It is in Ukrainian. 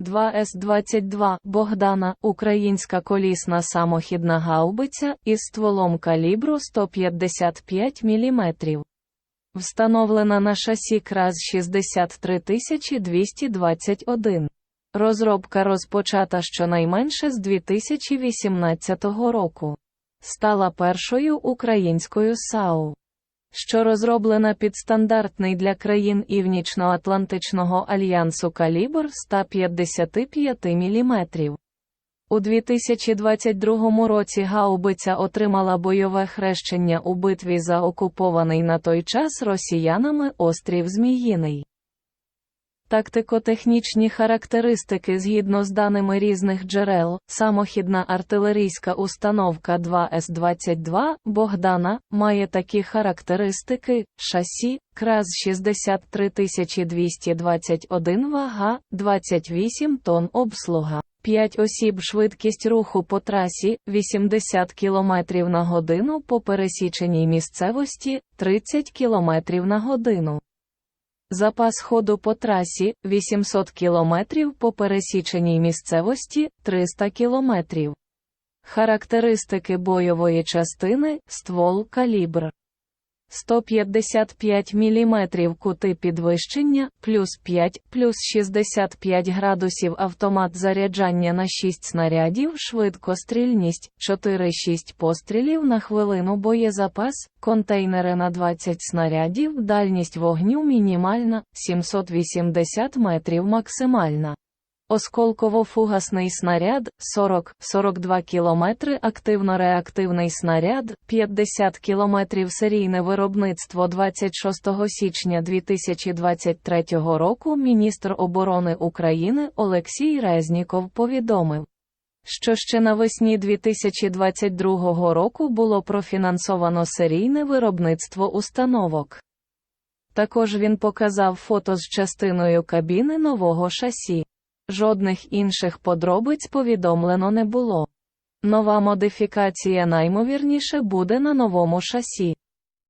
2С-22 Богдана – українська колісна самохідна гаубиця із стволом калібру 155 мм. Встановлена на шасі КРАЗ 63221. Розробка розпочата щонайменше з 2018 року. Стала першою українською САУ що розроблена під стандартний для країн Північно-Атлантичного альянсу калібр 155 мм. У 2022 році гаубиця отримала бойове хрещення у битві за окупований на той час росіянами острів Зміїний. Тактико-технічні характеристики згідно з даними різних джерел, самохідна артилерійська установка 2С-22 Богдана має такі характеристики: шасі, КРАЗ 63221 вага, 28 тонн обслуга. 5 осіб швидкість руху по трасі 80 км на годину по пересіченій місцевості 30 км на годину. Запас ходу по трасі 800 км по пересіченій місцевості 300 км. Характеристики бойової частини ствол калібр 155 мм кути підвищення, плюс 5, плюс 65 градусів автомат заряджання на 6 снарядів, швидкострільність 4-6 пострілів на хвилину боєзапас, контейнери на 20 снарядів, дальність вогню мінімальна, 780 метрів максимальна. Осколково-фугасний снаряд 40-42 км, активно-реактивний снаряд 50 км, серійне виробництво 26 січня 2023 року. Міністр оборони України Олексій Резніков повідомив, що ще навесні 2022 року було профінансовано серійне виробництво установок. Також він показав фото з частиною кабіни нового шасі. Жодних інших подробиць повідомлено не було. Нова модифікація наймовірніше буде на новому шасі.